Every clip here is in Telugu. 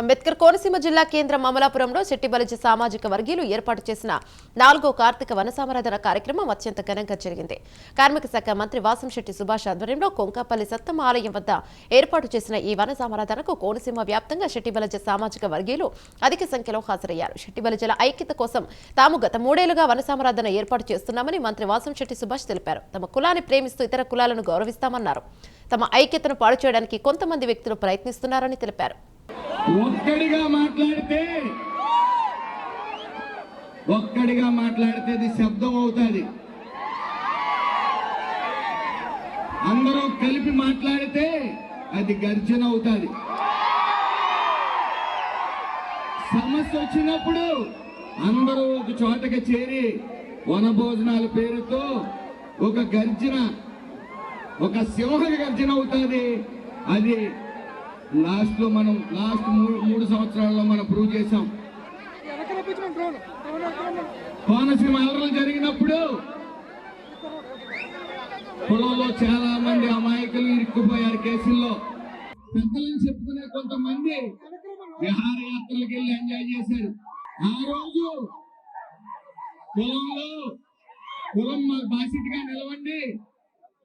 అంబేద్కర్ కోనసీమ జిల్లా కేంద్రం అమలాపురంలో శెట్టిబలిజి సామాజిక వర్గీయులు ఏర్పాటు చేసిన నాలుగో కార్తీక వనసామరాధన కార్యక్రమం అత్యంత ఘనంగా జరిగింది. కార్మిక శాఖ మంత్రి వాసంశెట్టి సుభాష్ ఆధ్వర్యంలో కొంకాపల్లి సత్తమ్మ ఆలయం వద్ద ఏర్పాటు చేసిన ఈ వనసామరాధనకు కోనసీమ వ్యాప్తంగా శెట్టిబలిజ సామాజిక వర్గీయులు అధిక సంఖ్యలో హాజరయ్యారు. శెట్టిబలిజల ఐక్యత కోసం తాము గత మూడేళ్ళుగా వనసామరాధన ఏర్పాటు చేస్తున్నామని మంత్రి వాసంశెట్టి సుభాష్ తెలిపారు. తమ కులాన్ని ప్రేమిస్తూ ఇతర కులాలను గౌరవిస్తామన్నారు. తమ ఐక్యతను పాడు చేయడానికి కొంతమంది వ్యక్తులు ప్రయత్నిస్తున్నారని తెలిపారు. ఒక్కడిగా మాట్లాడితే ఒక్కడిగా మాట్లాడితే ఇది శబ్దం అవుతుంది. అందరూ కలిపి మాట్లాడితే అది గర్జన అవుతుంది. సమస్య వచ్చినప్పుడు అందరూ ఒక చోటకి చేరి వనభోజనాల పేరుతో ఒక గర్జన ఒక సింహ గర్జన అవుతుంది. అది లాస్ట్లో మనం లాస్ట్ మూడు మూడు సంవత్సరాల్లో మనం ప్రూవ్ చేసాం కోనసీమ అల్లర్లు జరిగినప్పుడు పొలంలో చాలా మంది అమాయకులు ఇరుక్కుపోయారు కేసుల్లో. పెద్దలని చెప్పుకునే కొంతమంది విహారయాత్రలకు వెళ్ళి ఎంజాయ్ చేశారు. ఆ రోజు పొలంలో కులం మాకు బాసిటిగా నిలవండి.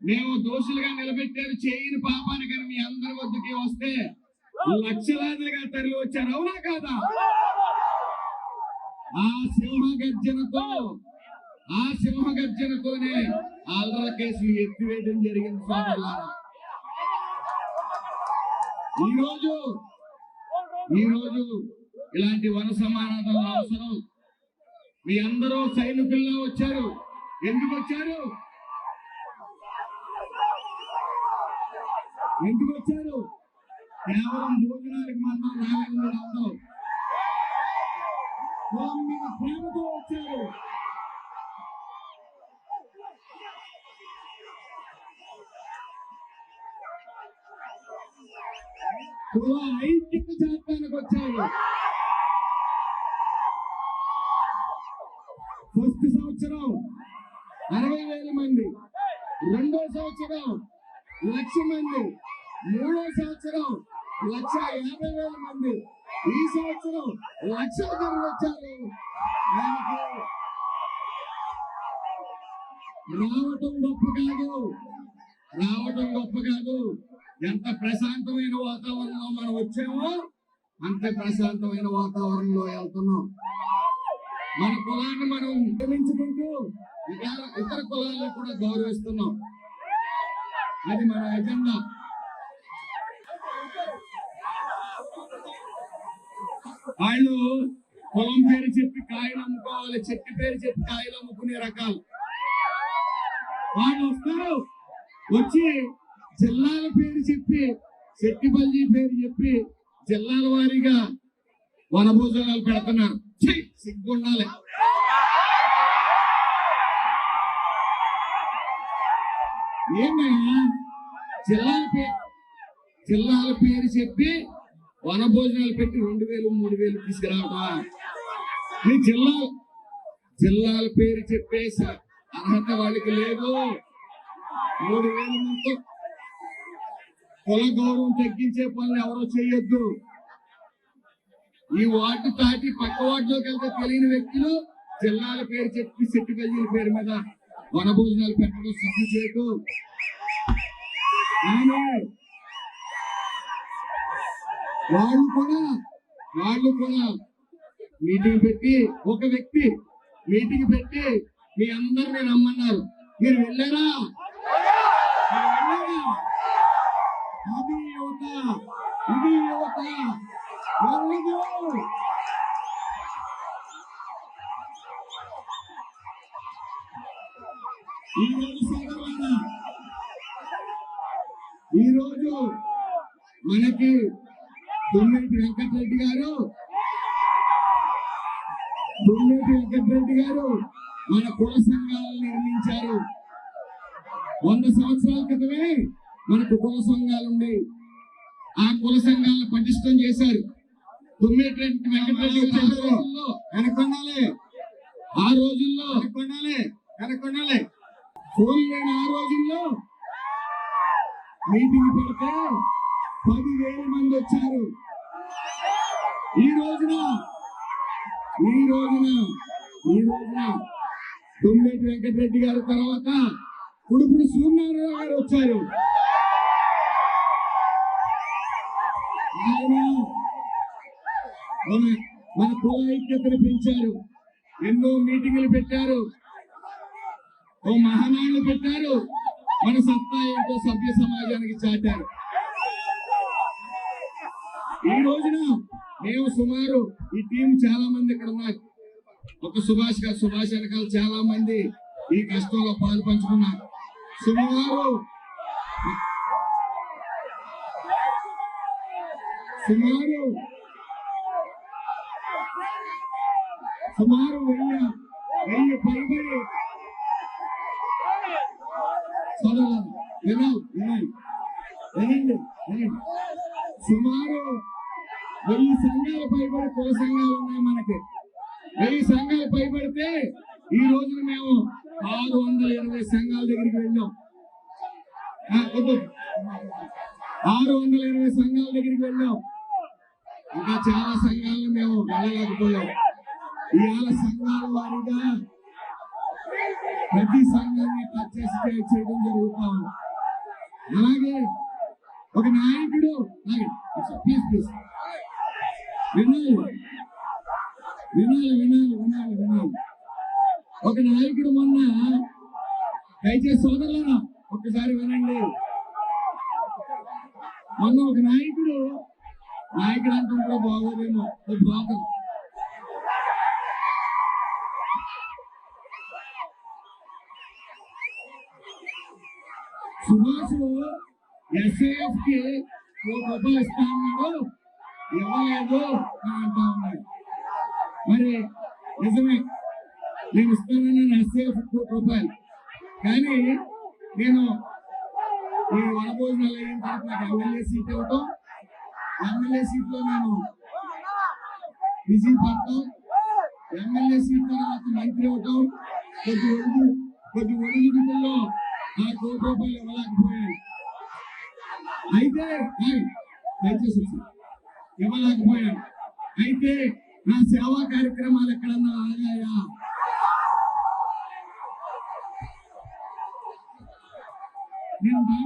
మేము దోషులుగా నిలబెట్టారు చేయని పాపానికని మీ అందరి వద్దకి వస్తే లక్షలాదిగా తరలి వచ్చారు. అవునా కాదా? ఆ సింహ గర్జనతో ఆ సింహ గర్జనతోనే ఆల్రా కేసులు ఎత్తివేయడం జరిగింది సోదరులారా ఈరోజు ఈరోజు ఇలాంటి వన సమానాలు అవసరం. మీ అందరూ సైనికుల్లో వచ్చారు. ఎందుకు వచ్చారు? ఇంటికి వచ్చారు? కేవలం భోజనానికి మాత్రం రావడం మీరు మీద ప్రేమతో వచ్చారు. కుల ఐక్యత చేస్తానికి వచ్చారు. ఫస్ట్ సంవత్సరం అరవై వేల మంది. రెండో సంవత్సరం లక్ష మంది. మూడో సంవత్సరం లక్ష యాభై వేల మంది. ఈ సంవత్సరం లక్ష వచ్చాలి వచ్చారు. రావటం గొప్ప కాదు. రావటం గొప్ప కాదు. ఎంత ప్రశాంతమైన వాతావరణంలో మనం వచ్చామో అంత ప్రశాంతమైన వాతావరణంలో వెళ్తున్నాం. మన కులాన్ని మనం ప్రేమించుకుంటూ ఇతర ఇతర కులాలను కూడా గౌరవిస్తున్నాం. అది మన ఎజెండా. వాళ్ళు పొలం పేరు చెప్పి కాయలు అమ్ముకోవాలి చెట్టు పేరు చెప్పి కాయలు అమ్ముకునే రకాలు. వాళ్ళు వస్తారు వచ్చి జిల్లాల పేరు చెప్పి శెట్టిపల్లి పేరు చెప్పి జిల్లాల వారీగా వనభోజనాలు పెడుతున్నారు. సిగ్గుండాలి. ఏమయ్యా? జిల్లాల పేరు జిల్లాల పేరు చెప్పి వనభోజనాలు పెట్టి రెండు వేలు మూడు వేలు తీసుకురావటమా? ఈ జిల్లా జిల్లాల పేరు చెప్పేసి అర్హత వాళ్ళకి లేదు. మూడు వేల మంది కుల గౌరవం తగ్గించే పనులు ఎవరో చేయొద్దు. ఈ వార్డు దాటి పక్క వార్డులోకి వెళ్తే తెలియని వ్యక్తులు జిల్లాల పేరు చెప్పి సెట్టుగల్లీల పేరు మీద వనభోజనాలు పెట్టడం సిద్ధి చేయటం వాళ్ళు కూడా వాళ్ళు కూడా మీటింగ్ పెట్టి ఒక వ్యక్తి మీటింగ్ పెట్టి మీ అందరిని రమ్మన్నారు. మీరు వెళ్ళారా? మీరు వెళ్ళారా? అది యువత. ఇది యువత. వెళ్ళదు ఈ రోజు సోదరులారా ఈ రోజు మనకి దుమ్మేటి వెంకటరెడ్డి గారు దుమ్మేటి వెంకటరెడ్డి గారు మన కుల సంఘాలను నిర్మించారు. వంద సంవత్సరాల క్రితమే మనకు కుల సంఘాలు ఉండేవి ఆ కుల సంఘాలను పటిష్టం చేశారు. తుమ్మేటి వెంకటరెడ్డి వెనకొండాలి ఆ రోజుల్లో వెనకొండాలి వెనకొండాలి ఫోన్ లేని ఆ రోజుల్లో మీటింగ్ పెడితే పదివేల మంది వచ్చారు. ఈ రోజున ఈ రోజున ఈ రోజున తుమ్మేటి వెంకటరెడ్డి గారి తర్వాత ఉడుపుడు సూర్యనారాయణ గారు వచ్చారు. ఆయన మన మన కుల ఐక్యతను పెంచారు. ఎన్నో మీటింగులు పెట్టారు. ఓ మహానాయుడు పెట్టారు. మన సత్తా ఏంటో సభ్య సమాజానికి చాటారు. ఈ రోజున మేము సుమారు ఈ టీం చాలా మంది ఇక్కడ ఉన్నారు. ఒక సుభాష్ గారు సుభాష్ వెనకాల చాలా మంది ఈ కష్టంలో పాలు పంచుకున్నారు. సుమారు సుమారు సుమారు వెయ్యి వెయ్యి పైబడి చదవాలి వినాలి వినాలి వినండి వినండి సుమారు వెయ్యి సంఘాలు పైబడి కుల సంఘాలు ఉన్నాయి మనకి. వెయ్యి సంఘాలు పైబడితే ఈ రోజున మేము ఆరు వందల ఇరవై సంఘాల దగ్గరికి వెళ్ళాం. ఆరు వందల ఇరవై సంఘాల దగ్గరికి వెళ్ళాం. ఇంకా చాలా సంఘాలను మేము వెళ్ళలేకపోయాం. ఇవాళ సంఘాల వారిగా ప్రతి సంఘాన్ని టచ్ చేసి చేయడం జరుగుతా. ఉంది అలాగే ఒక నాయకుడు ప్లీజ్ ప్లీజ్. వినాలి వినాలి వినాలి వినాలి వినాలి ఒక నాయకుడు మొన్న దయచేసి సోదరులరా ఒక్కసారి వినండి. మొన్న ఒక నాయకుడు నాయకుడు అంటుంటే బాగోదేమో ఒక సుభాష్ ఎస్ఏఎఫ్కి ఓ రూపాయలు ఇస్తా ఉన్నాడు ఇవ్వలేదు అని అంటా ఉన్నాడు మరి నిజమే నేను ఇస్తానన్నాను ఎస్ఏఎఫ్ రూపాయలు కానీ నేను ఈ వనభోజనాలు అయిన తర్వాత నాకు ఎమ్మెల్యే సీట్ ఇవ్వటం ఎమ్మెల్యే సీట్లో నేను బిజీ పడటం ఎమ్మెల్యే సీట్ తర్వాత మంత్రి ఇవ్వటం కొద్ది ఒడుగు కొద్ది ఒడుగుడుకుల్లో ఆ కోటి రూపాయలు ఇవ్వలేకపోయాను. అయితే దయచేసి వచ్చి. ఇవ్వలేకపోయాను. అయితే నా సేవా కార్యక్రమాలు ఎక్కడన్నా ఆగాయా? నేను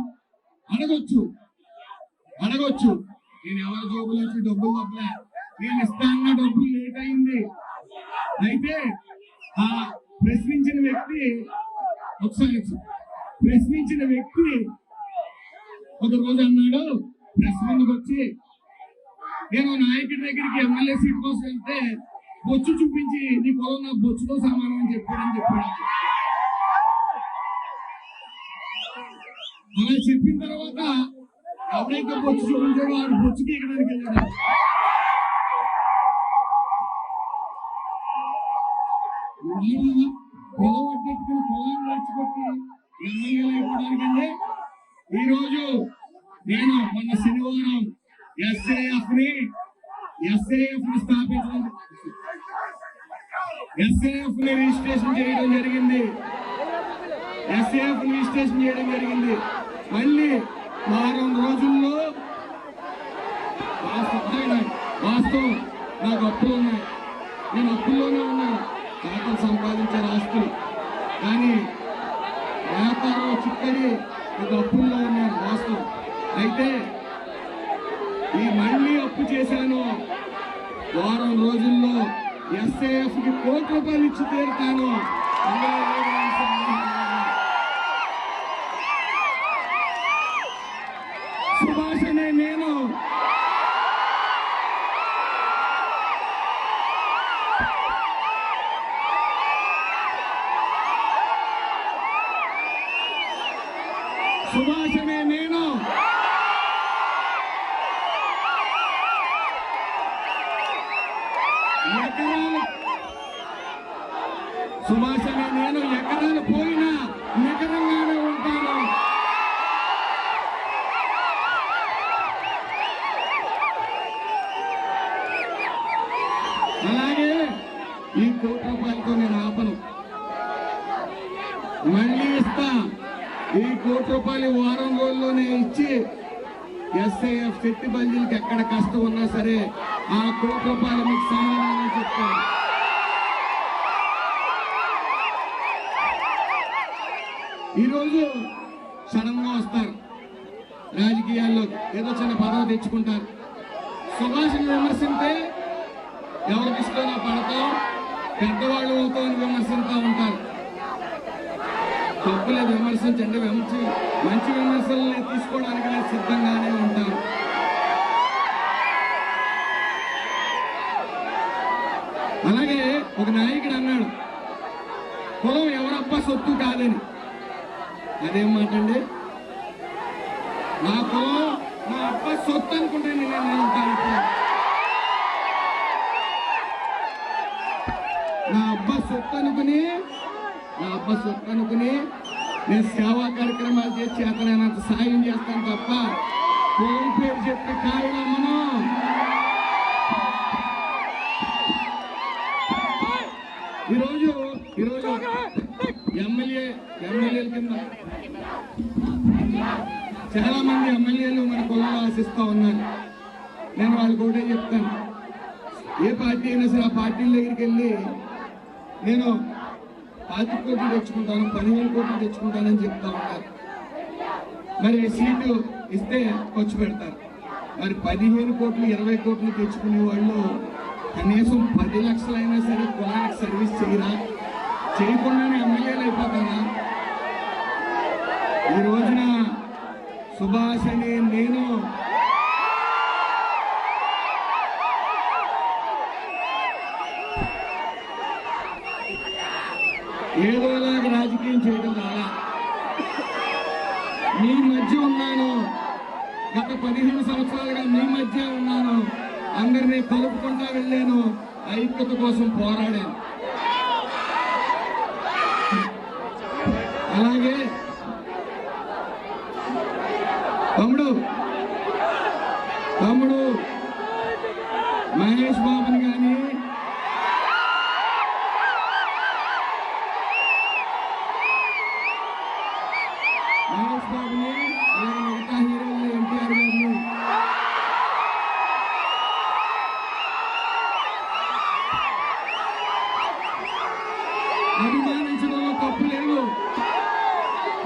అడగొచ్చు. అడగొచ్చు. నేను ఎవరి జోబులో వచ్చి డబ్బులు వద్దలే నేను ఇస్తాన్న డబ్బులు లేట్ అయింది. అయితే ఆ ప్రశ్నించిన వ్యక్తి ఒకసారి. ప్రశ్నించిన వ్యక్తి ఒక రోజు అన్నాడు ప్రెస్ ముందుకు వచ్చి నేను నాయకుడి దగ్గరికి ఎమ్మెల్యే సీట్ కోసం వెళ్తే బొచ్చు చూపించి నీ పొలం నా బొచ్చుతో సమానం అని చెప్పాడని చెప్పాడు. అలా చెప్పిన తర్వాత ఎవరైతే బొచ్చు చూపించాడో వాడు బొచ్చుకి ఎక్కడానికి వెళ్ళాడు. పొలం అడ్డెట్టుకుని పొలాన్ని నడుచుకొట్టి ఎమ్మెల్యేలు అయిపోవడానికంటే ఈ రోజు నేను మొన్న శనివారం ఎస్ఏఎఫ్ని ఎస్ఏఎఫ్ని స్థాపించడం ఎస్ఏఎఫ్ని రిజిస్ట్రేషన్ చేయడం జరిగింది. ఎస్ఏఎఫ్ రిజిస్ట్రేషన్ చేయడం జరిగింది. మళ్ళీ వారం రోజుల్లో వాస్తవం వాస్తవం. నాకు అప్పులు ఉన్నాయి. నేను అప్పుల్లోనే ఉన్నాను. తాతలు సంపాదించే ఆస్తులు కానీ వ్యాపారం ఒక అప్పుల్లో ఉన్నాను వాస్తవం. అయితే ఈ మళ్ళీ అప్పు చేశాను. వారం రోజుల్లో ఎస్ఏఎఫ్కి కోటి రూపాయలు ఇచ్చి తీరుతాను. సుభాష్ అనే నేను అలాగే ఈ కోటి రూపాయలతో నేను ఆపను. మళ్ళీ ఇస్తా. ఈ కోటి రూపాయలు వారం రోజుల్లోనే ఇచ్చి ఎస్ఐఎఫ్ శక్తి బందీలకి ఎక్కడ కష్టం ఉన్నా సరే ఆ కోటి రూపాయలు మీకు సమాధానం చెప్తాను ఈరోజు సడన్గా వస్తారు. రాజకీయాల్లో ఏదో చిన్న పదవి తెచ్చుకుంటారు. సుభాష్ని విమర్శింటే తప్పులేదు అంటే మంచి మంచి విమర్శల్ని తీసుకోవడానికి నేను సిద్ధంగానే ఉంటాను అలాగే ఒక నాయకుడు అన్నాడు కులం ఎవరప్ప సొత్తు కాదని. అదేం మాట అండి? నా కులం నా అప్ప సొత్తు అనుకుంటే నేను నేను ఉంటాను నా అనుకుని నేను సేవా కార్యక్రమాలు చేసి చేతనైనంత సాయం చేస్తాను తప్ప కులం పేరు చెప్పి కాయలమ్మను ఈరోజు ఈరోజు ఎమ్మెల్యే ఎమ్మెల్యేల కింద చాలా మంది ఎమ్మెల్యేలు మన కులంలో ఆశిస్తూ ఉన్నారు. నేను వాళ్ళకి ఒకటే చెప్తాను. ఏ పార్టీ అయినా సరే ఆ పార్టీల దగ్గరికి వెళ్ళి నేను పాతి కోట్లు తెచ్చుకుంటాను పదిహేను కోట్లు తెచ్చుకుంటానని చెప్తా ఉంటారు. మరి సీటు ఇస్తే ఖర్చు పెడతారు. మరి పదిహేను కోట్లు ఇరవై కోట్లు తెచ్చుకునే వాళ్ళు కనీసం పది లక్షలైనా సరే కులానికి సర్వీస్ చేయరా? చేయకుండానే ఎమ్మెల్యేలు అయిపోతారా? ఈ రోజున సుభాష్ అనే నేను ఏదోలాగా రాజకీయం చేయడం రాలా మీ మధ్య ఉన్నాను. గత పదిహేను సంవత్సరాలుగా మీ మధ్య ఉన్నాను. అందరినీ కలుపుకుంటా వెళ్ళాను. ఐక్యత కోసం పోరాడాను.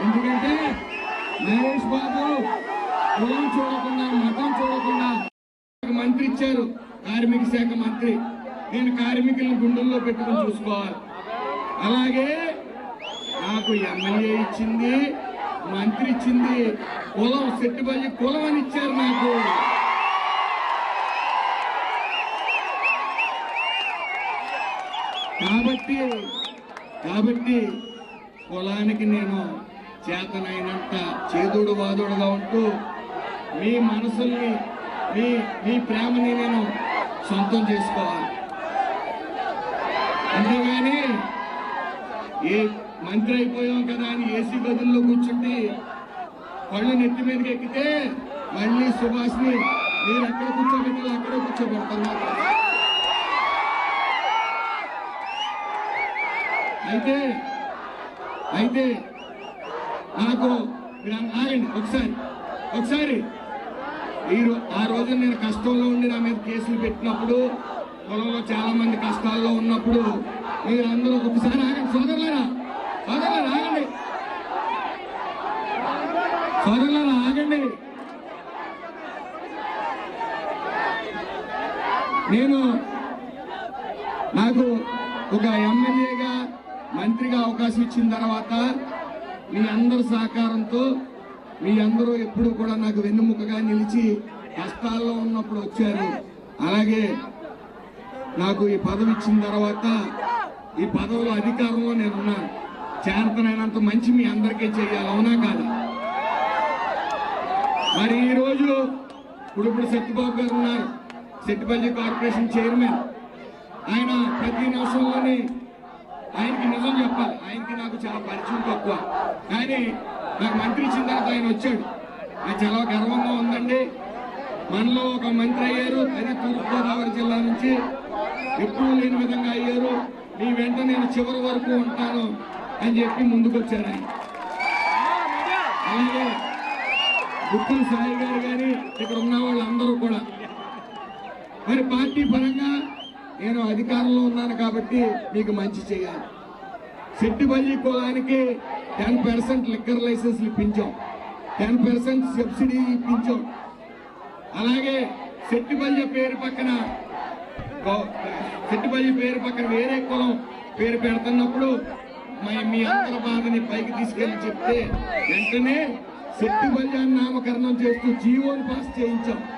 ఎందుకంటే మహేష్ బాబు కులం చూడకుండా మతం చూడకుండా మంత్రి ఇచ్చారు కార్మిక శాఖ మంత్రి. నేను కార్మికులను గుండెల్లో పెట్టుకుని చూసుకోవాలి. అలాగే నాకు ఎమ్మెల్యే ఇచ్చింది మంత్రి ఇచ్చింది కులం సెట్టిపల్లి కులం అని ఇచ్చారు నాకు. కాబట్టి కాబట్టి కులానికి నేను చేతనైనంత చేదుడు వాదుడుగా ఉంటూ మీ మనసుల్ని మీ మీ ప్రేమని నేను సొంతం చేసుకోవాలి. అంతేగాని ఏ మంత్రి అయిపోయాం కదా అని ఏసీ గదుల్లో కూర్చుంటే పళ్ళు నెత్తి మీదకి ఎక్కితే మళ్ళీ సుభాష్ని మీరు ఎక్కడ కూర్చోబెట్టాలి అక్కడ కూర్చోబెడుతున్నారు అయితే అయితే నాకు మీరు ఆగండి ఒకసారి ఒకసారి. మీరు ఆ రోజు నేను కష్టంలో ఉండి నా మీద కేసులు పెట్టినప్పుడు పొలంలో చాలా మంది కష్టాల్లో ఉన్నప్పుడు మీరు అందరూ ఒకసారి ఆగండి. సోదరులారా సోదరులారా ఆగండి. సోదరులారా ఆగండి. నేను నాకు ఒక ఎమ్మెల్యేగా మంత్రిగా అవకాశం ఇచ్చిన తర్వాత మీ అందరి సహకారంతో మీ అందరూ ఎప్పుడు కూడా నాకు వెన్నుముకగా నిలిచి కష్టాల్లో ఉన్నప్పుడు వచ్చారు. అలాగే నాకు ఈ పదవి ఇచ్చిన తర్వాత ఈ పదవిలో అధికారంలో నేనున్నాను చేతనైనంత మంచి మీ అందరికీ చేయాలి అవునా కాదా? మరి ఈ ఇప్పుడు ఇప్పుడు సత్యబాబు గారు ఉన్నారు. Settipalli corporation chairman. ఆయన ప్రతి నిమిషంలోనే ఆయనకి నిజం చెప్పాలి. ఆయనకి నాకు చాలా పరిచయం తక్కువ. కానీ నాకు మంత్రి ఇచ్చిన తర్వాత ఆయన వచ్చాడు. నాకు చాలా గర్వంగా ఉందండి. మనలో ఒక మంత్రి అయ్యారు. అదే తూర్పుగోదావరి జిల్లా నుంచి ఎప్పుడూ లేని విధంగా అయ్యారు. మీ వెంట నేను చివరి వరకు ఉంటాను అని చెప్పి ముందుకొచ్చాను ఆయన. అలాగే గుత్తుల సాయి గారు కానీ ఇక్కడ ఉన్న వాళ్ళందరూ కూడా. మరి పార్టీ పరంగా నేను అధికారంలో ఉన్నాను కాబట్టి మీకు మంచి చేయాలి. సెట్టిబల్లి కులానికి టెన్ పర్సెంట్ లిక్కర్ లైసెన్స్లు ఇప్పించాం. టెన్ పర్సెంట్ సబ్సిడీ ఇప్పించాం. అలాగే సెట్టిపల్లి పేరు పక్కన సెట్టిపల్లి పేరు పక్కన వేరే కులం పేరు పెడుతున్నప్పుడు మీ- మీ అందరి బాధని పైకి తీసుకెళ్ళి చెప్తే వెంటనే సెట్టిపల్లి అని నామకరణం చేస్తూ జీవోని పాస్ చేయించాం.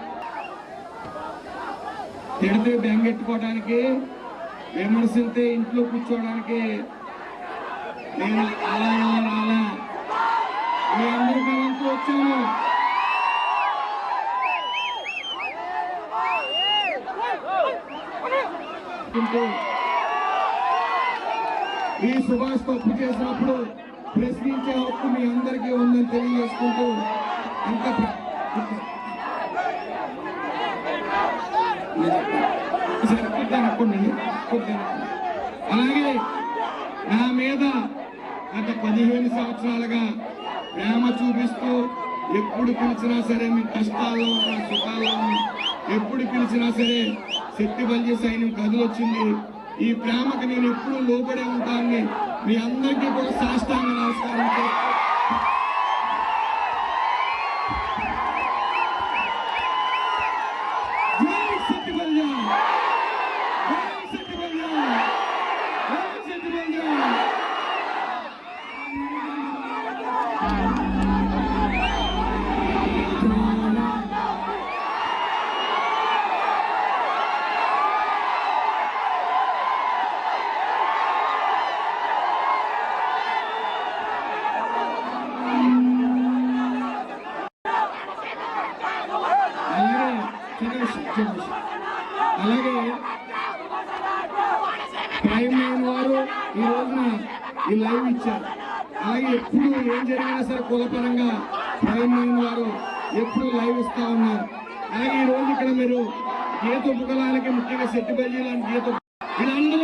తిడితే బెంగెట్టుకోవడానికి విమర్శింతే ఇంట్లో కూర్చోవడానికి నేను అలా ఇలా రాలా మీ అందరి కాలంతో వచ్చాను. ఈ సుభాష్ తప్పు చేసినప్పుడు ప్రశ్నించే హక్కు మీ అందరికీ ఉందని తెలియజేసుకుంటూ ఇంకా ప్ర- సరే, కొద్దిగా అలాగే నా మీద గత పదిహేను సంవత్సరాలుగా ప్రేమ చూపిస్తూ ఎప్పుడు పిలిచినా సరే మీ కష్టాల్లో ఉన్నా సుఖాల్లో ఉన్నా ఎప్పుడు పిలిచినా సరే శక్తి బల్జీ సైన్యం కదిలొచ్చింది. ఈ ప్రేమకు నేను ఎప్పుడు లోపడే ఉంటానని మీ అందరికీ కూడా సాష్టాంగ మీరు గీత ఉపకులానికి ముఖ్యంగా సెట్టి బజ్జీ లాంటి గీత ఉప- వీళ్ళందరూ